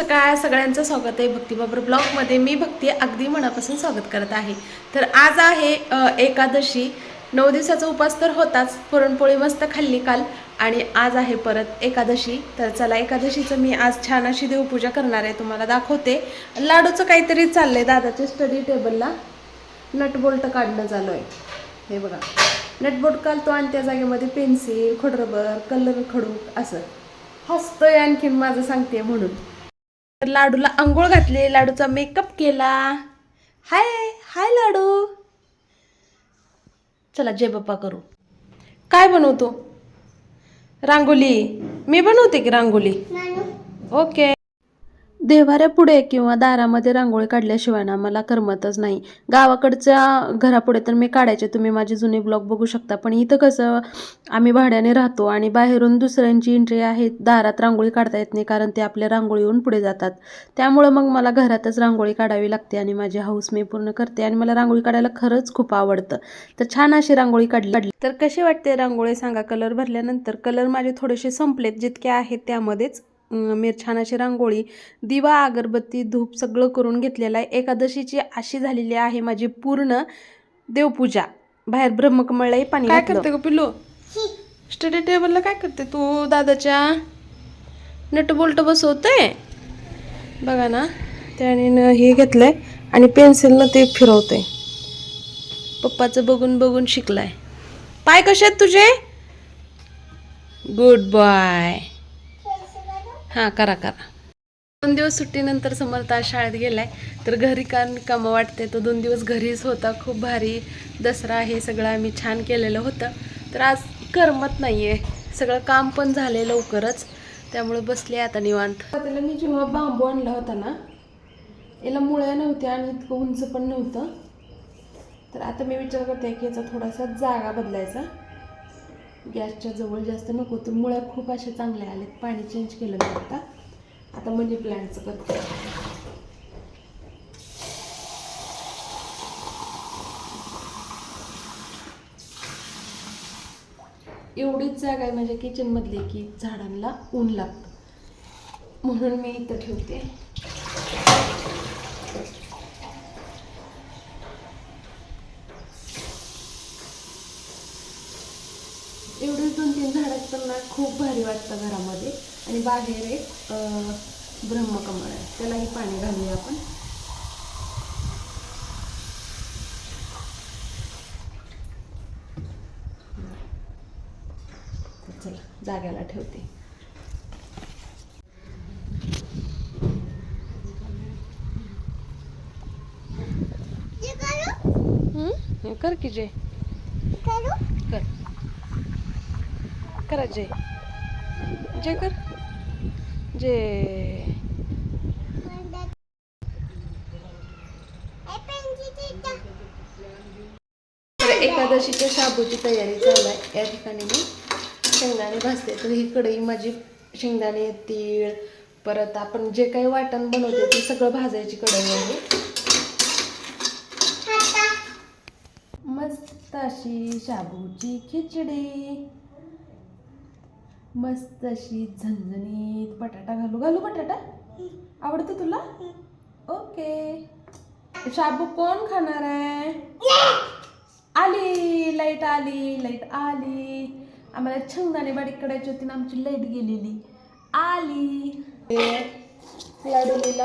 सकाळ सगळ्यांचं स्वागत आहे भक्ती बाबर ब्लॉगमध्ये. मी भक्ती अगदी मनापासून स्वागत करत आहे. तर आज आहे एकादशी. नऊ दिवसाचा उपास तर होताच पुरणपोळी मस्त खाल्ली काल आणि आज आहे परत एकादशी. तर चला एकादशीचं मी आज छान अशी देवपूजा करणार आहे तुम्हाला दाखवते. लाडूचं काहीतरी चाललं आहे दादाच्या स्टडी टेबलला नटबोल्ट काढणं चालू आहे हे बघा. नटबोल्ट काढतो आणि त्या जागेमध्ये पेन्सिल खोडरबर कलर खडू असं. हसतोय आणखीन माझं सांगते म्हणून. तर लाडूला आंघोळ घातली लाडूचा मेकअप केला. हाय हाय लाडू. चला जय बाप्पा करू. काय बनवतो? रांगोली. मी बनवते की रांगोली? ओके देवाऱ्यापुढे किंवा दारामध्ये रांगोळी काढल्याशिवाय ना मला करमतच नाही. गावाकडच्या घरापुढे तर मी काढायचे. तुम्ही माझे जुने ब्लॉग बघू शकता. पण इथं कसं आम्ही भाड्याने राहतो आणि बाहेरून दुसऱ्यांची एंट्री आहे दारात रांगोळी काढता येत नाही कारण ते आपल्या रांगोळीहून पुढे जातात. त्यामुळं मग मला घरातच रांगोळी काढावी लागते आणि माझी हाऊस मी पूर्ण करते आणि मला रांगोळी काढायला खरंच खूप आवडतं. तर छान अशी रांगोळी काढली. काढली. तर कशी वाटते रांगोळी? सांगा. कलर भरल्यानंतर कलर माझे थोडेसे संपलेत जितके आहेत त्यामध्येच अं, मी छान अशी रांगोळी दिवा अगरबत्ती धूप सगळं करून घेतलेलं आहे. एकादशीची अशी झालेली आहे माझी पूर्ण देवपूजा. बाहेर ब्रह्मकमळलाही पाणी काय करते ग पिल्लू? स्टडी टेबलला काय करते तू दादाच्या? नट बोल्ट बसवते बघा ना. त्याने हे घेतलंय आणि पेन्सिलनं ते फिरवते पप्पाचं बघून बघून शिकलाय. पाय कसे आहेत तुझे? गुड बाय हां करा करा. दोन दिवस सुट्टीनंतर समर्थ आज शाळेत गेलाय तर घरी कारण कामं वाटते तो दोन दिवस घरीच होता. खूप भारी दसरा हे सगळं आम्ही छान केलेलं होतं. तर आज करमत नाहीये. सगळं काम पण झाले लवकरच. त्यामुळे बसले आता निवांत. त्याला मी जेव्हा बांबू आणला होता ना याला मुळ्या नव्हत्या आणि इतकं उंच पण नव्हतं. तर आता मी विचार करते की याचा थोडासा जागा बदलायचा. गॅसच्या जवळ जास्त नको तर मुळ्या खूप अशा चांगल्या आलेत पाणी चेंज केलं मी आता. आता मनी प्लांटचं करते. एवढीच जागा आहे माझ्या किचनमधली की झाडांना ऊन लागतं. म्हणून मी इथं ठेवते. एवढे दोन तीन झाड पण ना खूप भारी वाटतं घरामध्ये. आणि बाहेर एक ब्रह्मकमळ आहे. त्यालाही पाणी घालूया आपण. चला जाग्याला ठेवते. हम्म? कर? की जय. कर. करा जय. जय कर. जय. एकादशीच्या शाबूची तयारी चालू आहे. या ठिकाणी मी शेंगदाणे भाजते. तर ही कढई माझी शेंगदाणे तीळ परत आपण जे काही वाटण बनवते ते सगळं भाजायची कढई आहे. मस्त अशी शाबूची खिचडी. मस्त अशी झणझणीत बटाटा घालू. घालू बटाटा? आवडतं तुला? ओके. शाबू कोण खाणार आहे? आली लाइट आली लाइट आली. आम्हाला छंगाने बारीक करायची होती ना आमची लाइट गेलेली. आली. लाडू लिहिला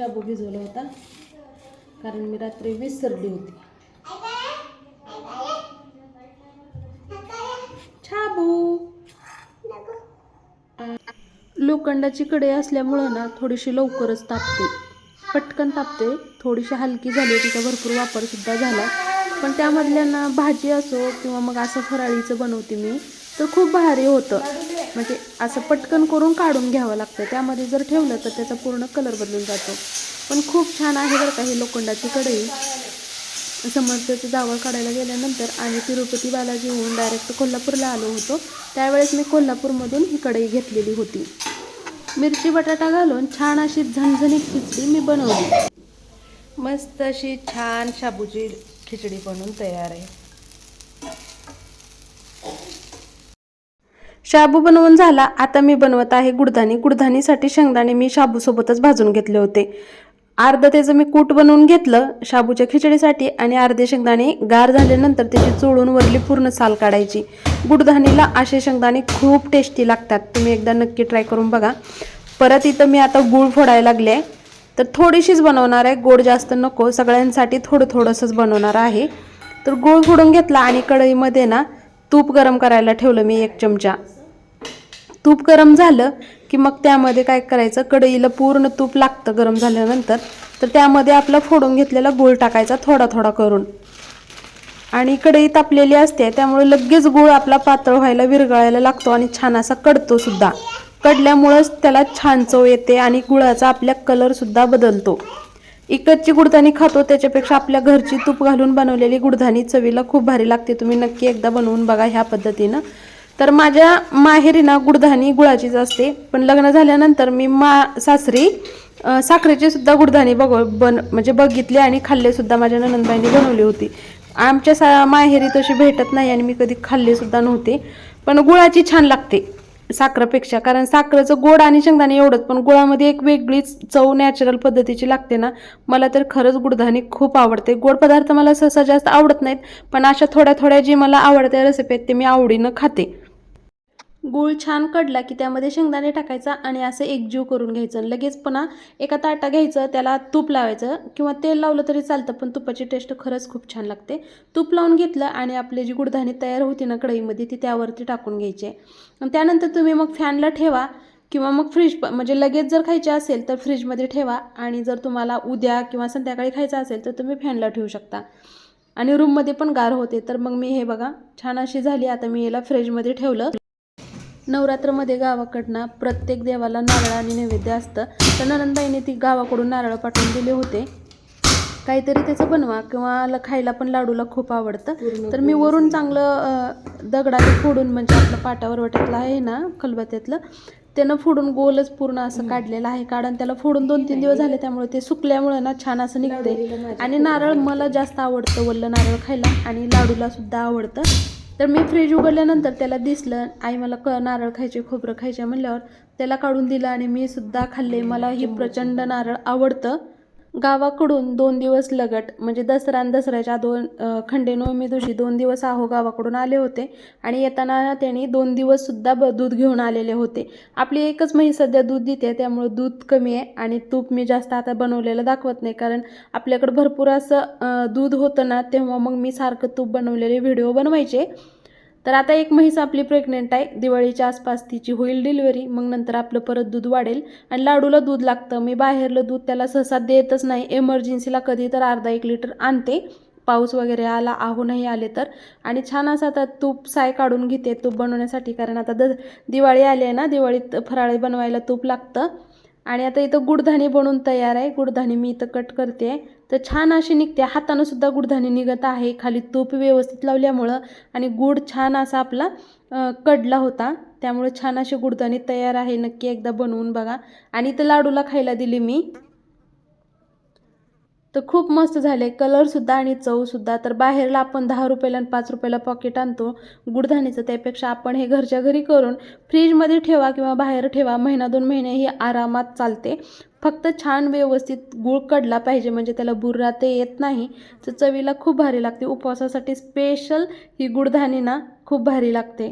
शाबू भिजवला होता. कारण मी रात्री विसरली होती. शाबू लोखंडाची कढई असल्यामुळं ना थोडीशी लवकरच तापते. पटकन तापते. थोडीशी हलकी झाली तिचा भरपूर वापर सुद्धा झाला. पण त्यामधल्या ना भाजी असो किंवा मग असं फराळीचं बनवते मी तर खूप भारी होतं. म्हणजे असं पटकन करून काढून घ्यावं लागतं. त्यामध्ये जर ठेवलं तर त्याचा पूर्ण कलर बदलून जातो. पण खूप छान आहे बरं का ही लोखंडाची कढई. समर्थचं जावळ काढायला गेल्यानंतर आणि तिरुपती बालाजी होऊन डायरेक्ट कोल्हापूरला आलो होतो. त्यावेळेस मी कोल्हापूरमधून ही कढई घेतलेली होती. मिरची बटाटा घालून छान अशी झणझणीत खिचडी मी बनवली. मस्त अशी छान शाबूची खिचडी बनवून तयार आहे. शाबू बनवून झाला. आता मी बनवत आहे गुडधानी गुडधानीसाठी शेंगदाणे मी शाबूसोबतच भाजून घेतले होते. अर्ध त्याचं मी कूट बनवून घेतलं शाबूच्या खिचडीसाठी आणि अर्धे शेंगदाणे गार झाल्यानंतर त्याची चोळून वरली पूर्ण साल काढायची. गुडधानीला असे शेंगदाणे खूप टेस्टी लागतात. तुम्ही एकदा नक्की ट्राय करून बघा. परत इथं मी आता गूळ फोडायला लागले तर थोडीशीच बनवणार आहे. गोड जास्त नको. सगळ्यांसाठी थोडं थोडंसंच बनवणार आहे. तर गूळ फोडून घेतला आणि कढईमध्ये ना तूप गरम करायला ठेवलं मी एक चमचा. तूप गरम झालं की मग त्यामध्ये काय करायचं? कढईला पूर्ण तूप लागतं गरम झाल्यानंतर. तर त्यामध्ये आपला फोडून घेतलेला गूळ टाकायचा थोडा थोडा करून. आणि कढई तापलेली असते त्यामुळे लगेच गूळ आपला पातळ व्हायला विरघळायला लागतो आणि छान असा कडतो सुद्धा. कडल्यामुळंच त्याला छान चव येते आणि गुळाचा आपल्या कलरसुद्धा बदलतो. इकडची गुडधानी खातो त्याच्यापेक्षा आपल्या घरची तूप घालून बनवलेली गुडधानी चवीला खूप भारी लागते. तुम्ही नक्की एकदा बनवून बघा ह्या पद्धतीनं. तर माझ्या माहेरी ना गुडधानी गुळाचीच असते. पण लग्न झाल्यानंतर मी मा सासरी साखरेची सुद्धा गुडधानी बघ बन म्हणजे बघितली आणि खाल्ले सुद्धा माझ्या ननंदबाईंनी बनवली होती. आमच्या सा माहेरी तशी भेटत नाही आणि मी कधी खाल्लेसुद्धा सुद्धा पण गुळाची छान लागते. साखरेपेक्षा. कारण साखरेचं गोड आणि शेंगदाणे एवढंच पण गुळामध्ये एक वेगळीच चव नॅचरल पद्धतीची लागते ना. मला तर खरंच गुडधानी खूप आवडते. गोड पदार्थ मला सहसा जास्त आवडत नाहीत पण अशा थोड्या थोड्या जी मला आवडत्या रेसिपी आहेत ते मी आवडीनं खाते. गूळ छान कडला की त्यामध्ये शेंगदाणे टाकायचा आणि असं एकजीव करून घ्यायचं. लगेच पुन्हा एका ताटा घ्यायचं त्याला तूप लावायचं किंवा तेल लावलं तरी चालतं पण तुपाची टेस्ट खरंच खूप छान लागते. तूप लावून घेतलं आणि आपली जी गुडधानी तयार होती ना कढईमध्ये ती त्यावरती टाकून घ्यायची. आणि त्यानंतर तुम्ही मग फॅनला ठेवा किंवा मग फ्रीज म्हणजे लगेच जर खायचे असेल तर फ्रीजमध्ये ठेवा आणि जर तुम्हाला उद्या किंवा संध्याकाळी खायचं असेल तर तुम्ही फॅनला ठेवू शकता. आणि रूममध्ये पण गार होते तर मग मी हे बघा छान अशी झाली. आता मी याला फ्रीजमध्ये ठेवलं. नवरात्रमध्ये गावाकडनं प्रत्येक देवाला नारळ आणि नैवेद्य असतं. तर ननंदबाईने ती गावाकडून नारळ पाठवून दिले होते. काहीतरी त्याचं बनवा किंवा खायला पण लाडूला खूप आवडतं. तर मी वरून चांगलं अं, दगडाने फोडून म्हणजे आपलं पाटावर वाटतलं आहे ना खलबत्त्यातलं त्यानं फोडून गोलच पूर्ण असं काढलेलं आहे. कारण त्याला फोडून दोन तीन दिवस झाले त्यामुळे ते सुकल्यामुळे ना छान असं निघते आणि नारळ मला जास्त आवडतं वल्लं नारळ खायला आणि लाडूला सुद्धा आवडतं. तर मी फ्रीज उघडल्यानंतर त्याला दिसलं आई मला क नारळ खायचे खोबरं खायचे म्हणल्यावर त्याला काढून दिलं आणि मी सुद्धा खाल्ले. मला ही प्रचंड नारळ आवडतं. गावाकडून दोन दिवस लगट म्हणजे दसरा दसऱ्याच्या दोन खंडेनवमी दिवशी दोन दिवस आहो गावाकडून आले होते. आणि येताना त्यांनी दोन दिवससुद्धा ब दूध घेऊन आलेले होते. आपली एकच म्हैस सध्या दूध देते त्यामुळे दूध कमी आहे आणि तूप मी जास्त आता बनवलेलं दाखवत नाही. कारण आपल्याकडं भरपूर असं दूध होतं ना तेव्हा मग मी सारखं तूप बनवलेले व्हिडिओ बनवायचे. तर आता एक म्हैस आपली प्रेग्नेंट आहे. दिवाळीच्या आसपास तिची होईल डिलिव्हरी मग नंतर आपलं परत दूध वाढेल. आणि लाडूला दूध लागतं. मी बाहेरलं दूध त्याला सहसा देतच नाही. एमर्जन्सीला कधी तर अर्धा एक लिटर आणते. पाऊस वगैरे आला आहो नाही आले तर. आणि छान असं आता तूप साय काढून घेते. तूप बनवण्यासाठी. कारण आता द दिवाळी आली आहे ना दिवाळीत फराळे बनवायला तूप लागतं. आणि आता इथं गुडधाणी बनवून तयार आहे. गुडधाणी मी इथं कट करते. तर छान अशी निघते. हातानं सुद्धा निघत आहे. खाली तूप व्यवस्थित लावल्यामुळं आणि गुड छान असा आपला कडला होता. त्यामुळे छान अशी गुडधानी तयार आहे. नक्की एकदा बनवून बघा. आणि ते लाडूला खायला दिली मी. तर खूप मस्त झाले. कलरसुद्धा आणि चवसुद्धा तर बाहेरला आपण दहा रुपयाला आणि पाच रुपयाला पॉकेट आणतो. गुडधाणीचं त्यापेक्षा आपण हे घरच्या घरी करून फ्रीजमध्ये ठेवा किंवा बाहेर ठेवा. महिना दोन महिने ही आरामात चालते. फक्त छान व्यवस्थित गूळ कडला पाहिजे म्हणजे त्याला बुर्रा ते येत नाही. तर चवीला खूप भारी लागते. उपवासासाठी स्पेशल ही गुडधानी ना खूप भारी लागते.